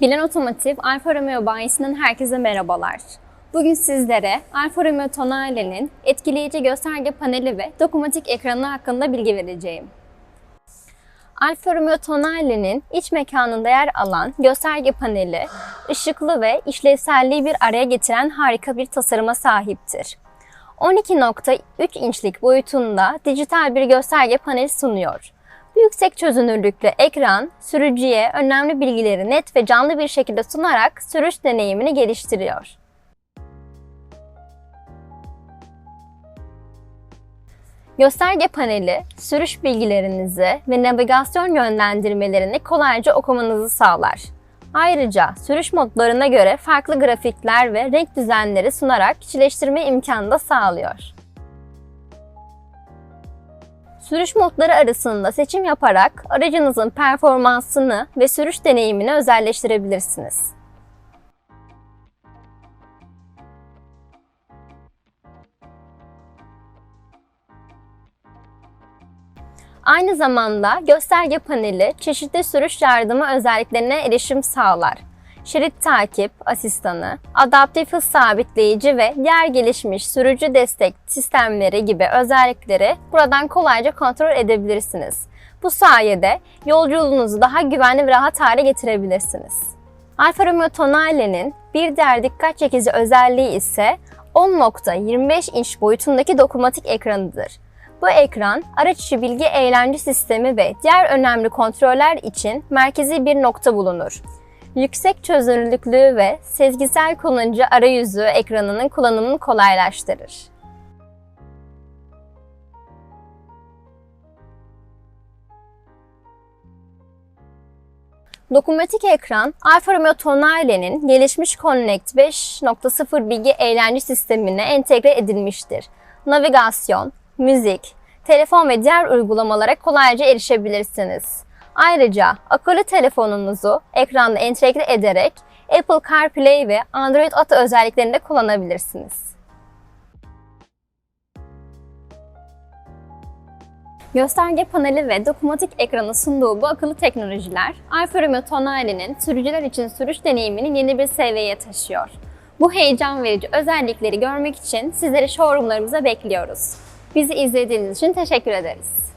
Bilen Otomotiv Alfa Romeo bayisinden herkese merhabalar. Bugün sizlere Alfa Romeo Tonale'nin etkileyici gösterge paneli ve dokunmatik ekranı hakkında bilgi vereceğim. Alfa Romeo Tonale'nin iç mekanında yer alan gösterge paneli, ışıklı ve işlevselliği bir araya getiren harika bir tasarıma sahiptir. 12.3 inçlik boyutunda dijital bir gösterge paneli sunuyor. Yüksek çözünürlüklü ekran sürücüye önemli bilgileri net ve canlı bir şekilde sunarak sürüş deneyimini geliştiriyor. Gösterge paneli, sürüş bilgilerinizi ve navigasyon yönlendirmelerini kolayca okumanızı sağlar. Ayrıca sürüş modlarına göre farklı grafikler ve renk düzenleri sunarak kişileştirme imkanı da sağlıyor. Sürüş modları arasında seçim yaparak aracınızın performansını ve sürüş deneyimini özelleştirebilirsiniz. Aynı zamanda gösterge paneli çeşitli sürüş yardımı özelliklerine erişim sağlar. Şerit takip asistanı, adaptif hız sabitleyici ve diğer gelişmiş sürücü destek sistemleri gibi özellikleri buradan kolayca kontrol edebilirsiniz. Bu sayede yolculuğunuzu daha güvenli ve rahat hale getirebilirsiniz. Alfa Romeo Tonale'nin bir diğer dikkat çekici özelliği ise 10.25 inç boyutundaki dokunmatik ekranıdır. Bu ekran araç içi bilgi eğlence sistemi ve diğer önemli kontroller için merkezi bir nokta bulunur. Yüksek çözünürlüklü ve sezgisel kullanıcı arayüzü ekranının kullanımını kolaylaştırır. Dokunmatik ekran, Alfa Romeo Tonale'nin gelişmiş Connect 5.0 bilgi eğlence sistemine entegre edilmiştir. Navigasyon, müzik, telefon ve diğer uygulamalara kolayca erişebilirsiniz. Ayrıca akıllı telefonunuzu ekranda entegre ederek Apple CarPlay ve Android Auto özelliklerini de kullanabilirsiniz. Gösterge paneli ve dokunmatik ekranı sunduğu bu akıllı teknolojiler, Alfa Romeo Tonale'nin sürücüler için sürüş deneyimini yeni bir seviyeye taşıyor. Bu heyecan verici özellikleri görmek için sizleri showroomlarımıza bekliyoruz. Bizi izlediğiniz için teşekkür ederiz.